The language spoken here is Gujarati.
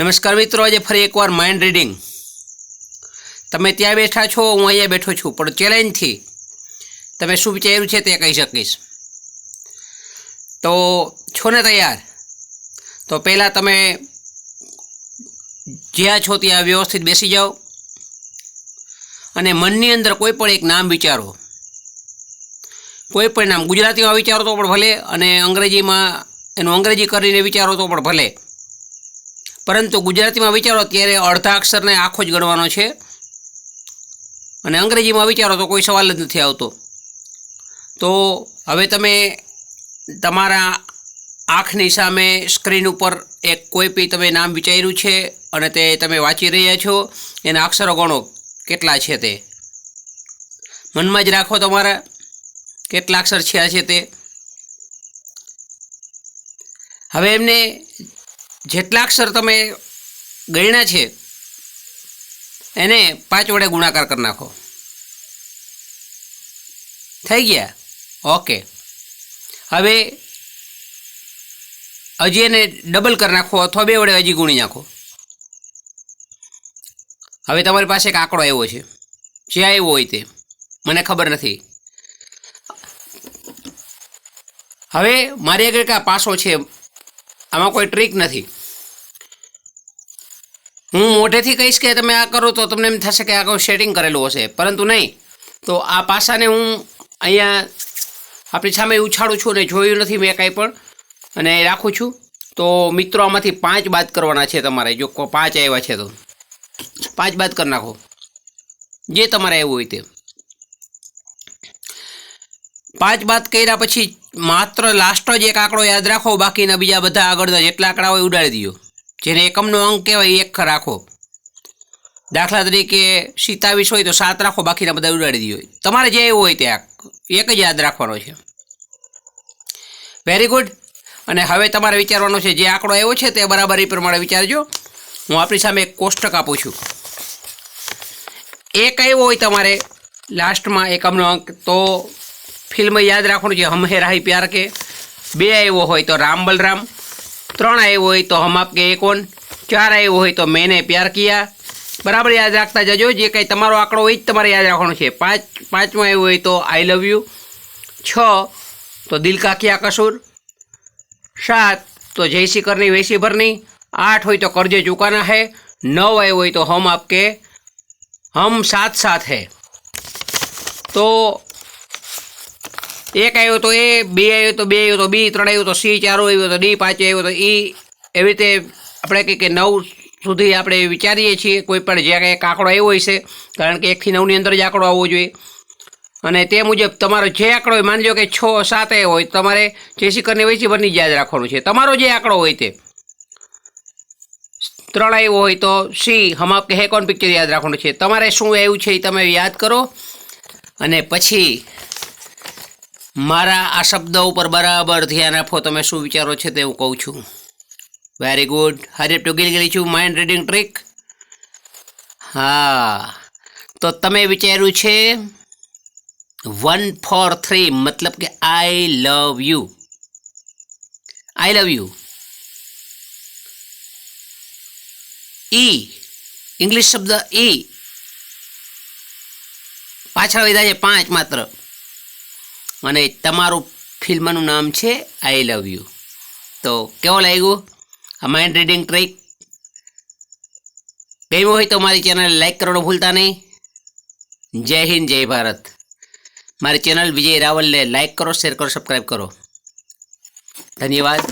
નમસ્કાર મિત્રો, આજે ફરી એકવાર માઇન્ડ રીડિંગ તમે ત્યાં બેઠા છો, હું અહીંયા બેઠો છું, પણ ચેલેન્જથી તમે શું વિચાર્યું છે તે કહી શકીશ. તો છો ને તૈયાર? તો પહેલાં તમે જ્યાં છો ત્યાં વ્યવસ્થિત બેસી જાઓ અને મનની અંદર કોઈ પણ એક નામ વિચારો. કોઈ પણ નામ ગુજરાતીમાં વિચારો તો પણ ભલે અને અંગ્રેજીમાં એનું અંગ્રેજી કરીને વિચારો તો પણ ભલે. પરંતુ ગુજરાતીમાં વિચારો ત્યારે અડધા અક્ષરને આખો જ ગણવાનો છે. અને અંગ્રેજીમાં વિચારો તો કોઈ સવાલ જ નથી આવતો. તો હવે તમે તમારા આંખની સામે સ્ક્રીન ઉપર એક કોઈ બી તમે નામ વિચાર્યું છે અને તે તમે વાંચી રહ્યા છો, એના અક્ષરો ગણો. કેટલા છે તે? મનમાં જ રાખો તમારા. કેટલા અક્ષર છે છે તે? હવે એમને જેટલા અક્ષર તમે ગણ્યા છે, એને પાંચ વડે ગુણાકાર કરી નાખો. થઈ ગયા? ઓકે. હવે હજી એને ડબલ કરી નાખો અથવા બે વડે હજી ગુણી નાખો. હવે તમારી પાસે એક આંકડો આવ્યો છે. જે આવ્યો હોય તે. મને ખબર નથી. હવે મારી આગળ એક પાસો છે? આમાં કોઈ ટ્રીક નથી. હું મોઢેથી કહીશ કે તમે આ કરો તો તમને એમ થશે કે આગળ સેટિંગ કરેલું હશે. પરંતુ નહીં. તો આ પાસાને હું અહીંયા આપણી સામે ઉછાળું છું અને જોયું નથી મેં કાંઈ પણ. અને રાખું છું. તો મિત્રો, આમાંથી પાંચ બાદ કરવાના છે તમારે. જો પાંચ આવ્યા છે તો. પાંચ બાદ કરી નાખો. જે તમારે આવ્યું હોય તે. પાંચ બાદ કર્યા પછી માત્ર લાસ્ટ જ એક આંકડો યાદ રાખો, બાકીના બીજા બધા આગળના જેટલા આંકડા હોય ઉડાડી દો જેને એકમનો અંક કહેવાય એક રાખો. દાખલા તરીકે સિત્તાવીસ હોય તો સાત રાખો, બાકીના બધા ઉડાડી દો તમારે જે હોય તે એક જ યાદ રાખવાનો છે. વેરી ગુડ અને હવે તમારે વિચારવાનો છે, જે આંકડો આવ્યો છે તે બરાબર એ પ્રમાણે વિચારજો. હું આપણી સામે એક કોષ્ટક આપું છું. એક આવ્યો હોય તમારે લાસ્ટમાં એકમનો અંક, તો ફિલ્મ યાદ રાખવાનું છે, હમ હે રાહી પ્યાર કે. બે આવ્યો હોય તો રામ બલરામ, ત્રણ આવ્યો હોય તો હમ આપકે એ કોણ ચાર આવ્યો હોય તો મેને પ્યાર કિયા. બરાબર યાદ રાખતા જજો, જે કંઈ તમારો આંકડો હોય જ તમારે યાદ રાખવાનો છે. પાંચ, પાંચમાં આવ્યો હોય તો આઈ લવ યુ છ, તો દિલ કા ક્યા કસૂર. સાત, તો જયસી કરની વૈસી ભરની. આઠ હોય તો કરજે ચૂકાના હે. નવ આવ્યો હોય તો હમ આપકે, હમ સાથ સાથ હે. તો એક આવ્યો તો એ, બે આવ્યો તો બે, આવ્યો તો બી, ત્રણ આવ્યો તો સી, ચારો આવ્યો તો ડી, પાંચ આવ્યો તો ઈ. એવી રીતે આપણે કંઈક નવ સુધી આપણે વિચારીએ છીએ, કોઈ પણ જે કંઈક આંકડો આવ્યો હોય છે, કારણ કે એકથી નવની અંદર જ આંકડો આવવો જોઈએ. અને તે મુજબ તમારો જે આંકડો હોય, માની લો કે છ, સાત હોય, તમારે જેસી કરીને વૈસી ભરની જ યાદ રાખવાનું છે. તમારો જે આંકડો હોય તે. ત્રણ આવ્યો હોય તો સી, હમ આપકે હે, કોણ પિક્ચર યાદ રાખવાનું છે? તમારે શું આવ્યું છે એ તમે યાદ કરો. અને પછી મારા આ શબ્દ ઉપર બરાબર ધ્યાન આપો, તમે શું વિચારો છે તે હું કહું છું. વેરી ગુડ હરી ટુ ગેલી છું માઇન્ડ રીડિંગ ટ્રીક હા. તો તમે વિચાર્યું છે વન ફોર થ્રી મતલબ કે I love you I love you E English શબ્દ ઈ પાછળ વધ્યા છે પાંચ માત્ર. અને તમારું ફિલ્મનું નામ છે આઈ લવ યુ તો કેવો લાગ્યું? આ માઇન્ડ રીડિંગ ટ્રીક ગમ્યું હોય તો મારી ચેનલ લાઈક કરવાનું ભૂલતા નહીં. જય હિન્દ, જય ભારત. મારી ચેનલ વિજય રાવલને લાઈક કરો શેર કરો સબસ્ક્રાઈબ કરો. ધન્યવાદ.